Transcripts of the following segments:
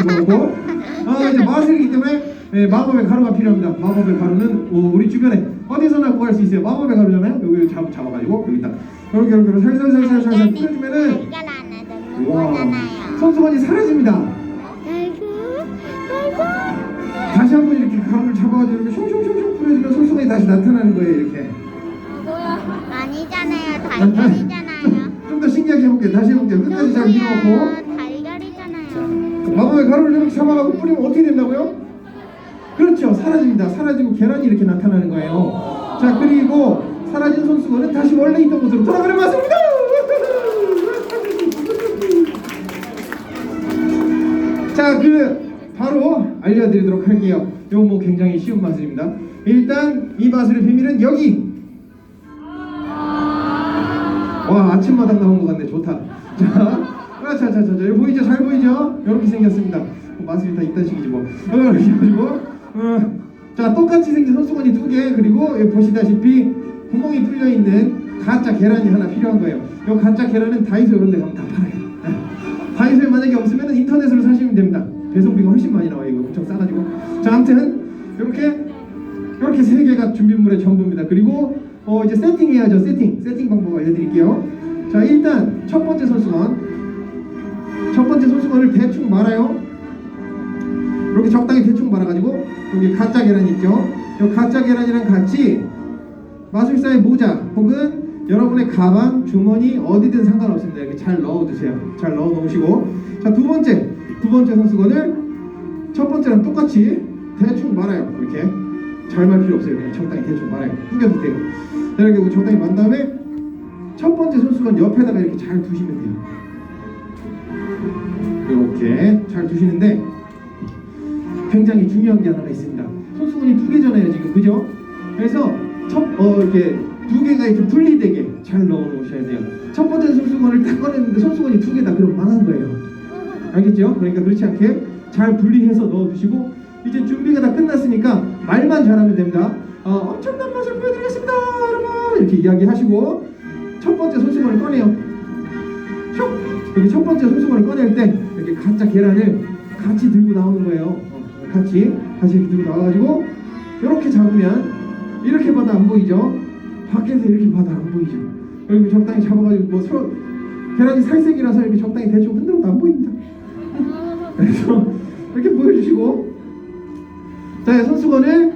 집어넣고 어, 이제 마술이기 때문에 예, 마법의 가루가 필요합니다. 마법의 가루는 어, 우리 주변에 어디서나 구할 수 있어요. 마법의 가루잖아요. 여기 잡, 잡아가지고 여기다 이렇게 이렇게 이렇게 살살살살살살 뿌려주면은 와. 손수건이 사라집니다. 다시 한번 이렇게 가루를 잡아가지고 이렇게 슝슝슝슝 뿌려주면 손수건이 다시 나타나는 거예요. 이렇게 아니잖아요. 달걀이잖아요. 좀 더 신기하게 해볼게요. 다시 해볼게요. 끝까지 잘 밀어놓고 마법의 가루를 이렇게 잡아가고 뿌리면 어떻게 된다고요? 그렇죠. 사라집니다. 사라지고 계란이 이렇게 나타나는 거예요. 자 그리고 사라진 손수건은 다시 원래 있던 곳으로 돌아가는 맞습니다. 자, 그 바로 알려드리도록 할게요. 이거 뭐 굉장히 쉬운 마술입니다. 일단 이 마술의 비밀은 여기. 와 아침마당 나온 것 같네. 좋다. 자, 아, 자, 자, 자, 자, 여기 보이죠? 잘 보이죠? 이렇게 생겼습니다. 뭐 마술이 다 이딴 식이지 뭐. 어, 해가지고, 어, 자 똑같이 생긴 손수건이 두 개, 그리고 보시다시피 구멍이 뚫려 있는 가짜 계란이 하나 필요한 거예요. 이 가짜 계란은 다이소 이런 데 가면 다 팔아요. 네. 다이소에 만약에 없으면 인터넷으로 사시면 됩니다. 배송비가 훨씬 많이 나와요. 이거 엄청 싸가지고. 자, 아무튼 이렇게 이렇게 세 개가 준비물의 전부입니다. 그리고 어, 이제 세팅해야죠. 세팅. 세팅 방법 알려드릴게요. 자, 일단 첫 번째 손수건. 첫 번째 손수건을 대충 말아요. 이렇게 적당히 대충 말아가지고 여기 가짜 계란 있죠. 이 가짜 계란이랑 같이 마술사의 모자 혹은 여러분의 가방, 주머니 어디든 상관없습니다. 이렇게 잘 넣어 두세요. 잘 넣어 놓으시고 자 두 번째 두 번째 손수건을 첫 번째랑 똑같이 대충 말아요. 이렇게 잘 말 필요 없어요. 그냥 적당히 대충 말아요. 자, 이렇게 적당히 만 다음에 첫 번째 손수건 옆에다가 이렇게 잘 두시면 돼요. 이렇게 잘 두시는데 굉장히 중요한 게 하나가 있습니다. 손수건이 두 개잖아요, 지금 그죠? 그래서 첫 어, 이렇게 두 개가 이렇게 분리되게 잘 넣어 놓으셔야 돼요. 첫 번째 손수건을 딱 꺼냈는데 손수건이 두 개다 그럼 망한 거예요. 알겠죠? 그러니까 그렇지 않게 잘 분리해서 넣어 두시고 이제 준비가 다 끝났으니까 말만 잘하면 됩니다. 어, 엄청난 맛을 보여드리겠습니다, 여러분. 이렇게 이야기하시고 첫 번째 손수건을 꺼내요. 슉! 여기 첫 번째 손수건을 꺼낼 때 이렇게 가짜 계란을 같이 들고 나오는 거예요. 어, 같이 같이 이렇게 들고 나와가지고 이렇게 잡으면 이렇게 봐도 안 보이죠? 밖에서 이렇게 봐도 안 보이죠? 여기 적당히 잡아가지고 뭐 서로 계란이 살색이라서 이렇게 적당히 대충 흔들어도 안 보입니다. 그래서 이렇게 보여주시고 자 손수건을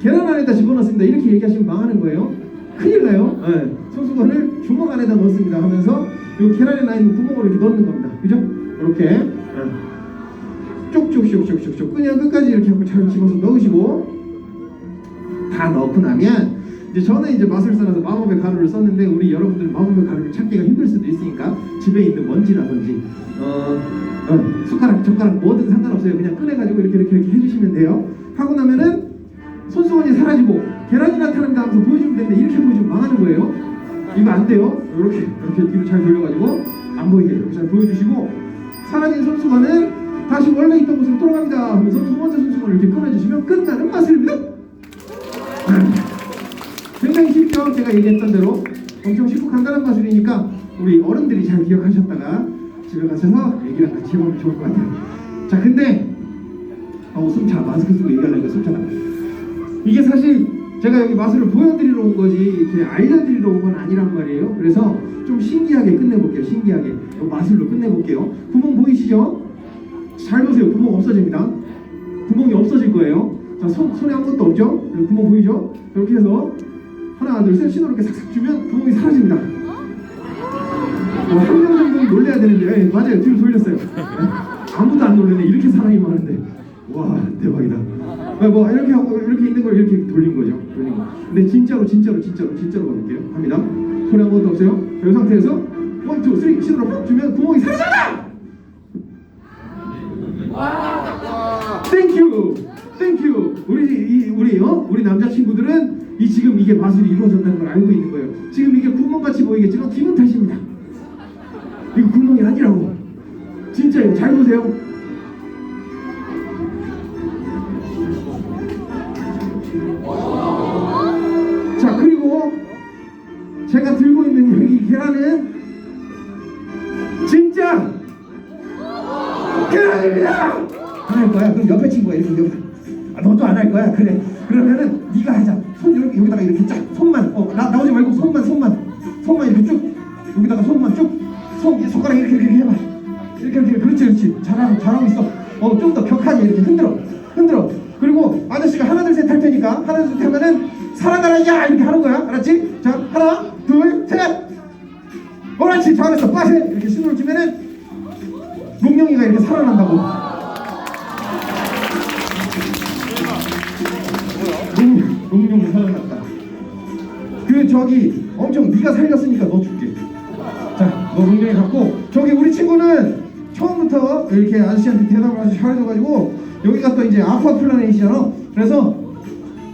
계란 안에다 집어넣습니다. 이렇게 얘기하시면 망하는 거예요. 큰일 나요. 네. 손수건을 주먹 안에다 넣습니다 하면서 이 계란에 나 있는 구멍으로 이렇게 넣는 겁니다. 그죠? 이렇게. 네. 쭉쭉쭉쭉쭉쭉 그냥 끝까지 이렇게 하고 잘 집어서 넣으시고. 다 넣고 나면 이제 저는 이제 마술사라서 마법의 가루를 썼는데 우리 여러분들 마법의 가루를 찾기가 힘들 수도 있으니까 집에 있는 먼지라든지 어, 어, 숟가락 젓가락 뭐든 상관없어요. 그냥 꺼내가지고 이렇게 이렇게 이렇게 해주시면 돼요. 하고 나면은 손수건이 사라지고 계란이 나타난다 하면서 보여주면 되는데 이렇게 보여주면 망하는 거예요. 이거 안 돼요. 이렇게 이렇게 뒤로 잘 돌려가지고 안 보이게 이렇게 잘 보여주시고 사라진 손수건은 다시 원래 있던 곳으로 돌아갑니다 하면서 두 번째 손수건을 이렇게 꺼내주시면 끝나는 마술입니다 굉장히 쉽죠? 제가 얘기했던 대로 엄청 쉽고 간단한 마술이니까 우리 어른들이 잘 기억하셨다가 집에 가셔서 얘기랑 같이 해보면 좋을 것 같아요. 자, 근데 어우 숨차 마스크 쓰고 얘기하려니까 숨차다. 이게 사실 제가 여기 마술을 보여드리러 온 거지 이렇게 알려드리러 온 건 아니란 말이에요. 그래서 좀 신기하게 끝내볼게요. 신기하게 이 마술로 끝내볼게요. 구멍 보이시죠? 잘 보세요. 구멍 없어집니다. 구멍이 없어질 거예요. 자, 손, 손에 아무것도 없죠? 여기 구멍 보이죠? 이렇게 해서 하나, 둘, 셋 신호 이렇게 싹싹 주면 구멍이 사라집니다. 어, 한명 정도는 놀래야 되는데, 예, 맞아요. 뒤로 돌렸어요. 예? 아무도 안 놀래네. 이렇게 사람이 많은데. 와, 대박이다. 아, 뭐, 이렇게 하고, 이렇게 있는 걸 이렇게 돌린 거죠. 돌린 거. 근데 진짜로, 진짜로, 진짜로, 진짜로 가볼게요. 갑니다. 손에 아무것도 없어요. 이 상태에서, 원, 투, 쓰리, 신호를 팍 주면 구멍이 사라진다! 땡큐, 땡큐. 우리 이 우리 어 우리 남자 친구들은 이 지금 이게 마술이 이루어졌다는 걸 알고 있는 거예요. 지금 이게 구멍같이 보이겠지만 기분 탓입니다. 이거 구멍이 아니라고. 진짜요. 잘 보세요. 자 그리고 제가 들고 있는 여기 계란은 진짜 계란입니다. 할 거야. 그럼 옆에 친구가 이렇게 여기다. 아, 너도 안 할 거야. 그래. 그러면은 네가 하자. 손 이렇게 여기다가 이렇게 쫙 손만 어 나, 나오지 말고 손만 손만 손만 이렇게 쭉 여기다가 손만 쭉손 손가락 이렇게 이렇게 해봐. 이렇게 이렇게 그렇지 그렇지 잘하고 잘하고 있어. 어좀 더 격하게 이렇게 흔들어 흔들어. 그리고 아저씨가 하나 둘 셋 할 테니까 하나 둘 셋 하면은 살아가라 야 이렇게 하는 거야. 알았지? 자 하나 둘 셋. 옳지 잘했어 빠세 이렇게 신호를 주면은 롱룡이가 이렇게 살아난다고. 롱, 롱룡이 살아났다. 그 저기 엄청 네가 살렸으니까 너 줄게. 자, 너 롱룡이 갖고 저기 우리 친구는 처음부터 이렇게 아저씨한테 대답을 아주 잘해줘가지고 여기가 또 이제 아쿠아 플라넷이잖아. 그래서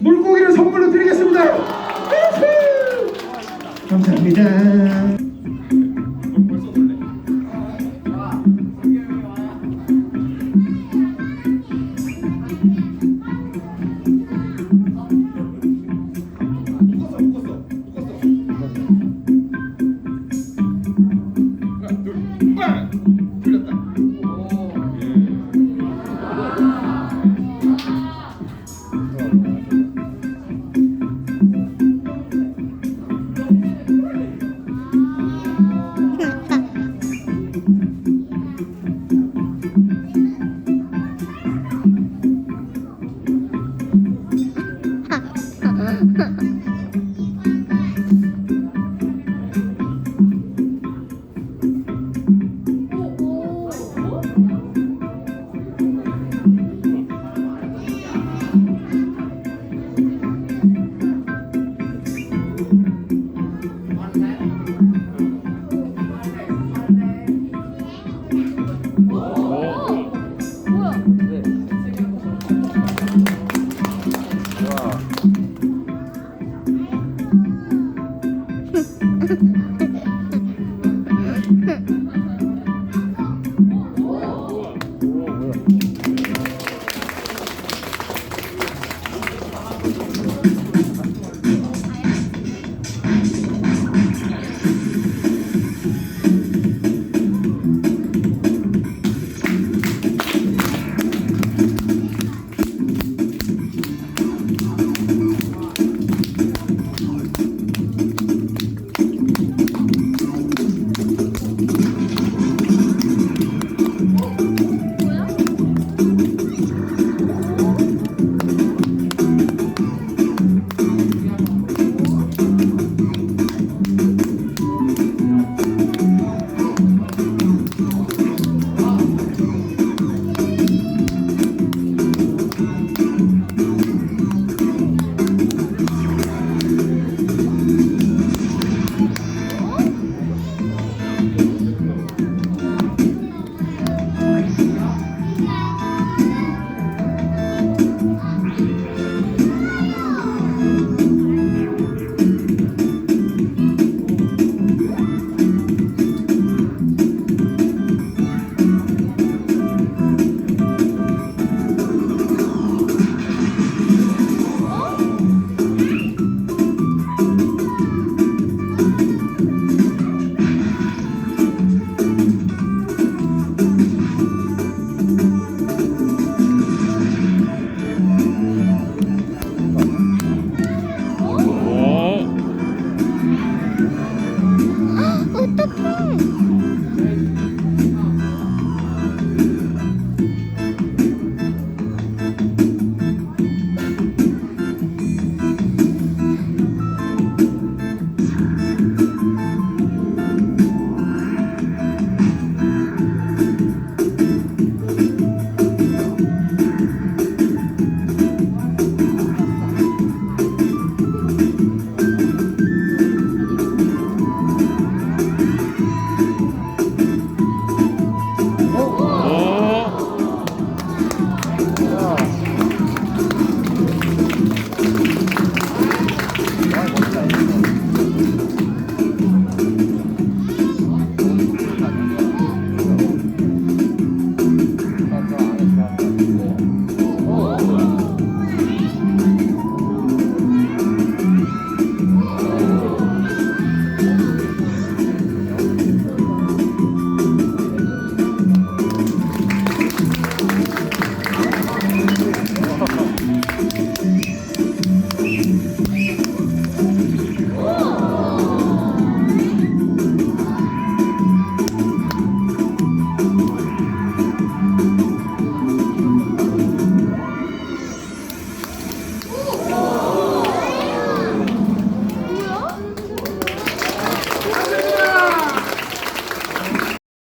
물고기를 선물로 드리겠습니다. 감사합니다.